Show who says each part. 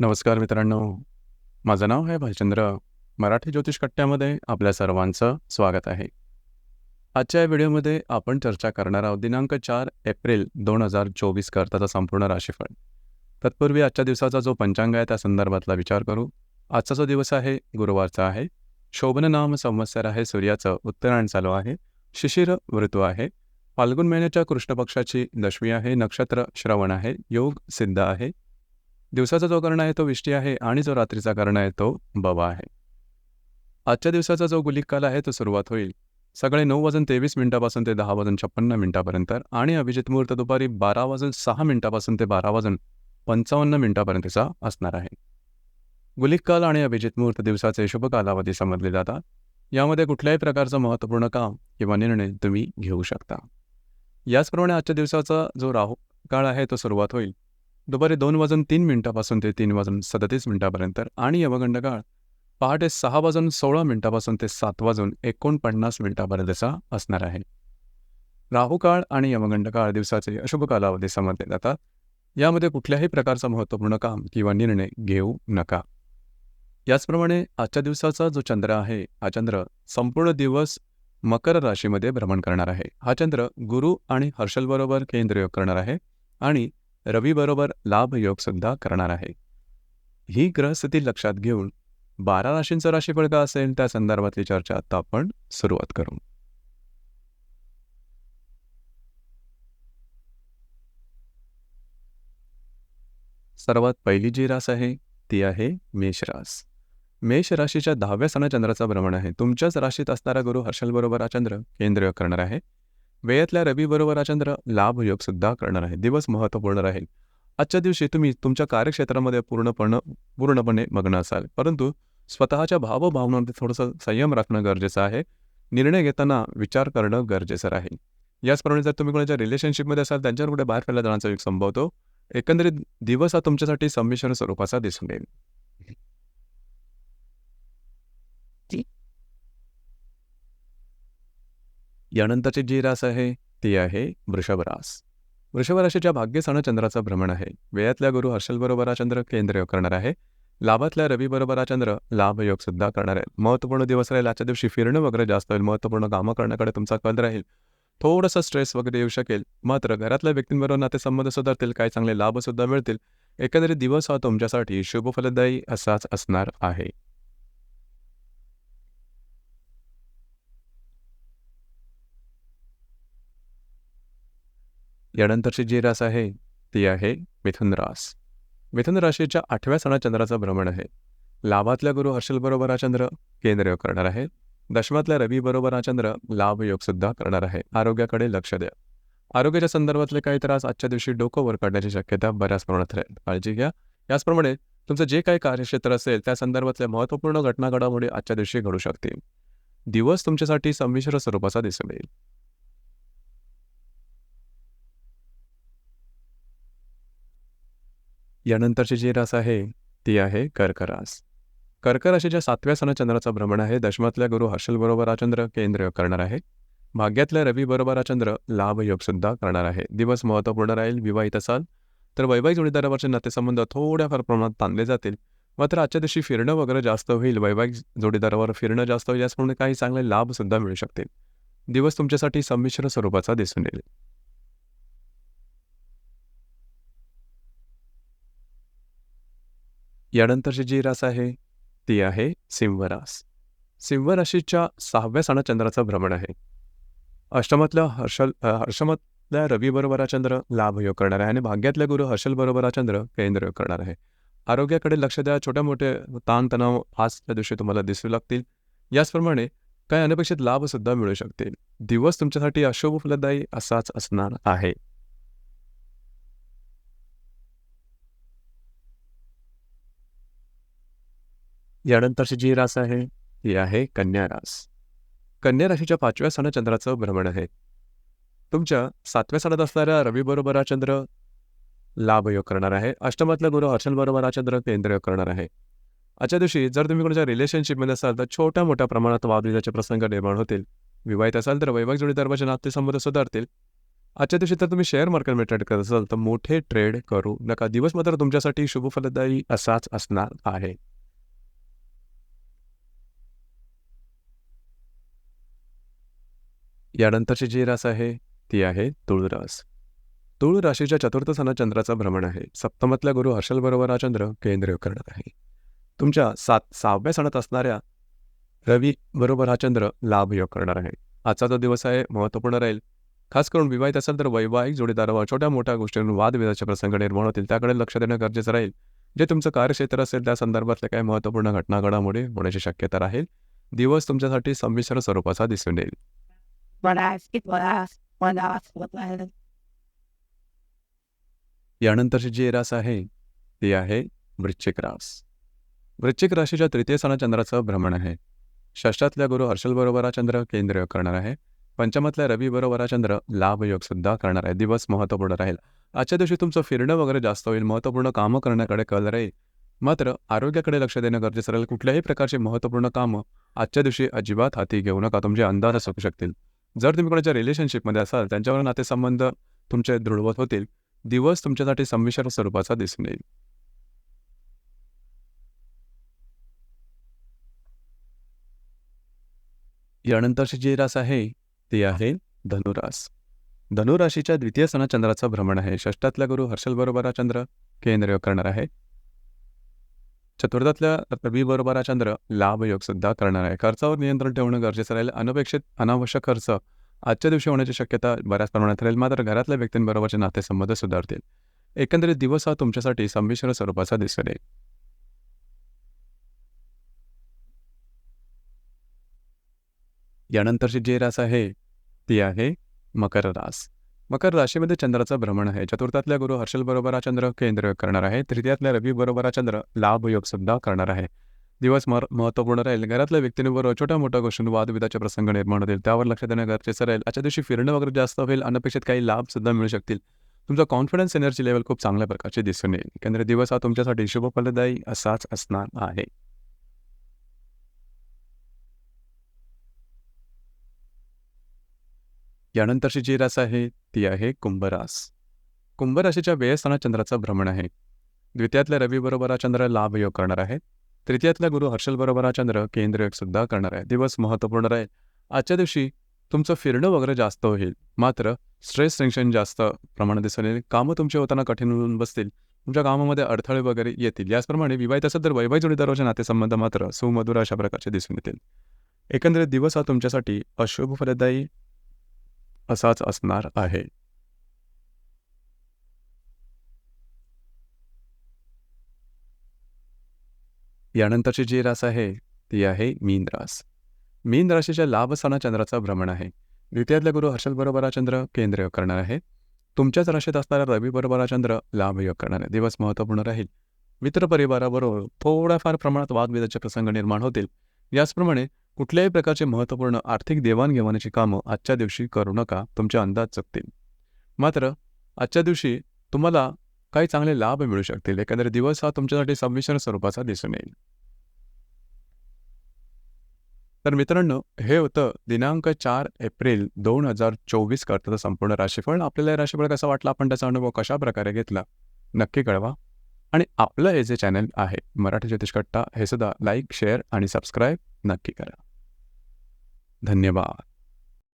Speaker 1: नमस्कार मित्रांनो. माझं नाव आहे भालचंद्र. मराठी ज्योतिष कट्ट्यामध्ये आपल्या सर्वांचं स्वागत आहे. आजच्या या व्हिडिओमध्ये आपण चर्चा करणार आहोत दिनांक चार एप्रिल दोन हजार चोवीस करताचा संपूर्ण राशीफळ. तत्पूर्वी आजच्या दिवसाचा जो पंचांग आहे त्या संदर्भातला विचार करू. आजचा जो दिवस आहे गुरुवारचा आहे. शोभन नाम संवत्सर आहे सूर्याचं उत्तरायण चालू आहे. शिशिर ऋतू आहे. फाल्गुन महिन्याच्या कृष्णपक्षाची दशवी दशमी आहे. नक्षत्र श्रवण आहे. योग सिद्ध आहे. दिवसाचा जो कर्ण आहे तो विष्टी आहे आणि जो रात्रीचा कर्ण आहे तो बवा आहे. आजच्या दिवसाचा जो गुलिक काल आहे तो सुरुवात होईल. सकाळी नऊ वाजून तेवीस मिनिटापासून ते दहा वाजून छप्पन्न मिनिटापर्यंत आणि अभिजित मुहूर्त दुपारी बारा वाजून सहा मिनिटापासून ते बारा वाजून पंचावन्न मिनिटापर्यंतचा असणार आहे. गुलिक काल आणि अभिजित मुहूर्त दिवसाचे शुभ कालावधी समजले जातात यामध्ये कुठल्याही प्रकारचं महत्त्वपूर्ण काम किंवा निर्णय तुम्ही घेऊ शकता. याचप्रमाणे आजच्या दिवसाचा जो राहू काळ आहे तो सुरुवात होईल. दुपारी दोन वाजून तीन मिनिटापासून ते तीन वाजून सदतीस मिनिटापर्यंत आणि यवगंड काळ पहाटे सहा वाजून सोळा मिनिटापासून ते सात वाजून एकोणपन्नास मिनिटापर्यंतचा असणार आहे. राहू काळ आणि यमगंड काळ दिवसाचे अशुभ कालावधी समजले जातात. यामध्ये कुठल्याही प्रकारचं महत्त्वपूर्ण काम किंवा निर्णय घेऊ नका. याचप्रमाणे आजच्या दिवसाचा जो चंद्र आहे हा चंद्र संपूर्ण दिवस मकर राशीमध्ये भ्रमण करणार आहे. हा चंद्र गुरु आणि हर्षलबरोबर केंद्रयोग करणार आहे आणि रवीबरोबर लाभयोग सुद्धा करणार आहे. ही ग्रहस्थिती लक्षात घेऊन बारा राशींचं राशीफळ का असेल त्या संदर्भातली चर्चा आता आपण सुरुवात करू. सर्वात पहिली जी रास आहे ती आहे मेष रास. मेष राशीच्या दहाव्या सणा चंद्राचा भ्रमण आहे. तुमच्याच राशीत असणारा गुरु हर्षलबरोबर हा चंद्र केंद्रीय करणार आहे. वेळेतल्या रवीबरोबर हा चंद्र लाभयोग सुद्धा करणार आहे. दिवस महत्त्वपूर्ण राहील. आजच्या दिवशी तुम्ही तुमच्या कार्यक्षेत्रामध्ये पूर्णपणे पूर्णपणे मग्न असाल. परंतु स्वतःच्या भावभावनांमध्ये थोडंसं संयम राखणं गरजेचं आहे. निर्णय घेताना विचार करणं गरजेचं राहील. याचप्रमाणे जर तुम्ही कोणाच्या रिलेशनशिपमध्ये असाल त्यांच्यावर कुठे बाहेर फिरायला जाण्याचा योग संभवतो एकंदरीत दिवस हा तुमच्यासाठी संमिश्र स्वरूपाचा दिसून येईल. यानंतरची जी रास आहे ती आहे वृषभ रास. वृषभ राशीच्या भाग्यसण चंद्राचं भ्रमण आहे. वेळातल्या गुरु हर्षलबरोबर हा चंद्र केंद्रयोग करणार आहे. लाभातल्या रवीबरोबर हा चंद्र लाभयोग सुद्धा करणार आहे महत्त्वपूर्ण दिवस राहील. आजच्या दिवशी फिरणं वगैरे जास्त होईल. महत्त्वपूर्ण कामं करण्याकडे तुमचा कल राहील. थोडंसं स्ट्रेस वगैरे येऊ शकेल. मात्र घरातल्या व्यक्तींबरोबर नातेसंबंध सुधारतील काही चांगले लाभसुद्धा मिळतील. एकंदरीत दिवस हा तुमच्यासाठी शुभफलदायी असाच असणार आहे. यानंतरचे जी रास आहे ती आहे मिथुन रास. मिथुन राशीच्या आठव्या सणा चंद्राचं भ्रमण आहे. लाभातल्या गुरु हर्षलबरोबर हा चंद्र केंद्रयोग करणार आहे. दशमातल्या रवीबरोबर हा चंद्र लाभयोगसुद्धा करणार आहे. आरोग्याकडे लक्ष द्या. आरोग्याच्या संदर्भातले काही त्रास आजच्या दिवशी डोकं वर काढण्याची शक्यता बऱ्याच प्रमाणात राहील काळजी घ्या. याचप्रमाणे तुमचं जे काही कार्यक्षेत्र असेल त्या संदर्भातल्या महत्त्वपूर्ण घटना घडामोडी आजच्या दिवशी घडू शकतील. दिवस तुमच्यासाठी संमिश्र स्वरूपाचा दिसून येईल. यानंतरची जी रास आहे ती आहे कर्करास. कर्कराशीच्या सातव्या सण चंद्राचा भ्रमण आहे दशमातल्या गुरु हर्षलबरोबर हा चंद्र केंद्रयोग करणार आहे. भाग्यातल्या रवीबरोबर हा चंद्र लाभयोग सुद्धा करणार आहे. दिवस महत्त्वपूर्ण राहील विवाहित असाल तर वैवाहिक जोडीदारावरचे नातेसंबंध थोड्याफार प्रमाणात ताणले जातील. मात्र आजच्या दिवशी फिरणं वगैरे जास्त होईल वैवाहिक जोडीदारावर फिरणं जास्त होईल याचप्रमाणे काही चांगले लाभसुद्धा मिळू शकतील. दिवस तुमच्यासाठी संमिश्र स्वरूपाचा दिसून येईल. यानंतरची जी रास आहे ती आहे सिंहरास. सिंहराशीच्या सहाव्या सणा चंद्राचं भ्रमण आहे. अष्टमातल्या हर्षल हर्षमातल्या रवीबरोबर हा चंद्र लाभयोग करणार आहे आणि भाग्यातल्या गुरु हर्षलबरोबर हा चंद्र केंद्रयोग करणार आहे. आरोग्याकडे लक्ष द्या छोट्या मोठे ताणतणाव आजच्या दिवशी तुम्हाला दिसू लागतील. याचप्रमाणे काही अनपेक्षित लाभसुद्धा मिळू शकतील. दिवस तुमच्यासाठी अशुभ फलदायी असाच असणार आहे. यानंतरची जी रास आहे ती आहे कन्या रास. कन्या राशीच्या पाचव्या सण चंद्राचं भ्रमण आहे. तुमच्या सातव्या सणात असणाऱ्या रवीबरोबर हा चंद्र लाभयोग करणार आहे. अष्टमातला गुरु हर्षलबरोबर हा चंद्र केंद्रयोग करणार आहे. आजच्या दिवशी जर तुम्ही कोणाच्या रिलेशनशिपमध्ये असाल तर छोट्या मोठ्या प्रमाणात वादविवादाचे प्रसंग निर्माण होतील. विवाहित असाल तर वैवाहिक जोडीदाराचे नातेसंबंध सुधारतील. आजच्या दिवशी तर तुम्ही शेअर मार्केटमध्ये ट्रेड करत असाल तर मोठे ट्रेड करू नका. दिवस मात्र तुमच्यासाठी शुभफलदायी असाच असणार आहे. यानंतरची जी रास आहे ती आहे तुळ रास तुळ राशीच्या चतुर्थ सणात चंद्राचा भ्रमण आहे. सप्तमातल्या गुरु हर्षलबरोबर हा चंद्र केंद्रीय करणार आहे. तुमच्या सात सहाव्या सणात असणाऱ्या रवी बरोबर हा चंद्र लाभ योग करणार आहे. आजचा जो दिवस आहे महत्त्वपूर्ण राहील. खास करून विवाहित असेल तर वैवाहिक जोडीदारावर छोट्या मोठ्या गोष्टींवर वादविवादाचे प्रसंग निर्माण होतील. त्याकडे लक्ष देणं गरजेचं राहील. जे तुमचं कार्यक्षेत्र असेल त्या संदर्भातल्या काही महत्त्वपूर्ण घटना घडामोडी होण्याची शक्यता राहील. दिवस तुमच्यासाठी संमिश्र स्वरूपाचा दिसून येईल. यानंतरची जी रास आहे ती आहे वृश्चिक रास. वृश्चिक राशीच्या तृतीय सणा चंद्राचं भ्रमण आहे. षष्ठातल्या गुरु हर्षल बरोबर चंद्र केंद्र करणार आहे. पंचमातल्या रवी बरोबर चंद्र लाभ योग सुद्धा करणार आहे. दिवस महत्त्वपूर्ण राहील. आजच्या दिवशी तुमचं फिरणं वगैरे जास्त होईल. महत्त्वपूर्ण कामं करण्याकडे कल राहील मात्र आरोग्याकडे लक्ष देणं गरजेचं राहील. कुठल्याही प्रकारची महत्त्वपूर्ण कामं आजच्या दिवशी अजिबात हाती घेऊ नका. तुमचे अंदाज असू शकतील. जर तुम्ही कोणाच्या रिलेशनशिपमध्ये असाल त्यांच्यावर नातेसंबंध तुमचे दृढवत होतील. दिवस तुमच्यासाठी संमिश्र स्वरूपाचा दिसून येईल. यानंतरची जी रास आहे ती आहे धनुरास. धनुराशीच्या द्वितीय सणा चंद्राचं भ्रमण आहे. षष्टातल्या गुरु हर्षल बरोबर चंद्र केंद्र करणार आहे. चतुर्थातल्या रवी बरोबर हा चंद्र लाभयोग सुद्धा करणार आहे. खर्चावर नियंत्रण ठेवणं गरजेचं राहील. अनपेक्षित अनावश्यक खर्च आजच्या दिवशी होण्याची शक्यता बऱ्याच प्रमाणात राहील. मात्र घरातल्या व्यक्तींबरोबरचे नातेसंबंध सुधारतील. एकंदरीत दिवस हा तुमच्यासाठी संमिश्र स्वरूपाचा दिसून येईल यानंतरची जी रास आहे ती आहे मकर रास मकर राशीमध्ये चंद्राचं भ्रमण आहे. चतुर्थातल्या गुरु हर्षल बरोबर हा चंद्र केंद्र करणार आहे. तृतीयातल्या रवी बरोबर हा चंद्र लाभ योग सुद्धा करणार आहे. दिवस मर महत्त्वपूर्ण राहील. घरातल्या व्यक्तींवर छोट्या मोठ्या गोष्टींवर वादविदाचे प्रसंग निर्माण होतील. त्यावर लक्ष देणं गरजेचं राहील. आजच्या दिवशी फिरणं वगैरे जास्त होईल. अनपेक्षित काही लाभ सुद्धा मिळू शकतील. तुमचा कॉन्फिडन्स एनर्जी लेवल खूप चांगल्या प्रकारचे दिसून येईल. केंद्र दिवस हा तुमच्यासाठी शुभफलदायी असाच असणार आहे. यानंतरची जी रास आहे ती आहे कुंभरास. कुंभराशीच्या व्ययस्थानात चंद्राचं भ्रमण आहे. द्वितीयातल्या रवीबरोबर हा चंद्र लाभ योग करणार आहे तृतीयातल्या गुरु हर्षलबरोबर हा चंद्र केंद्रयोग सुद्धा करणार आहे. दिवस महत्त्वपूर्ण राहील. आजच्या दिवशी तुमचं फिरणं वगैरे जास्त होईल. मात्र स्ट्रेस टेन्शन जास्त प्रमाणात दिसून येईल. कामं तुमचे होताना कठीण होऊन बसतील. तुमच्या कामामध्ये अडथळे वगैरे येतील. याचप्रमाणे विवाहित असेल तर वैवाहिक जोडीदाराचे नातेसंबंध मात्र सुमधुर अशा प्रकारचे दिसून येतील. एकंदरीत दिवस हा तुमच्यासाठी अशुभ फलदायी असाच असणार आहे. यानंतरची जी रास आहे ती आहे मीन रास. मीन राशीच्या लाभस्थाना चंद्राचा भ्रमण आहे. द्वितीयातल्या गुरु हर्षल बरोबर हा चंद्र केंद्र योग करणार आहे. तुमच्याच राशीत असणाऱ्या रवी बरोबर हा चंद्र लाभ योग करणार आहे. दिवस महत्त्वपूर्ण राहील. मित्रपरिवाराबरोबर थोड्याफार प्रमाणात वादविदाचे प्रसंग निर्माण होतील. याचप्रमाणे कुठल्याही प्रकारचे महत्त्वपूर्ण आर्थिक देवाणघेवाणीची कामं आजच्या दिवशी करू नका तुमचे अंदाज चुकतील. मात्र आजच्या दिवशी तुम्हाला काही चांगले लाभ मिळू शकतील एकंदरीत दिवस हा तुमच्यासाठी संमिश्र स्वरूपाचा दिसून येईल. तर मित्रांनो हे होतं दिनांक चार एप्रिल दोन हजार चोवीस करताचं संपूर्ण राशीफळ. आपल्याला हे राशीफळ कसा वाटला आपण त्याचा अनुभव कशा प्रकारे घेतला नक्की कळवा. आणि आपलं हे जे चॅनल आहे मराठी ज्योतिष कट्टा हे सुद्धा लाईक शेअर आणि सबस्क्राईब नक्की करा. धन्यवाद.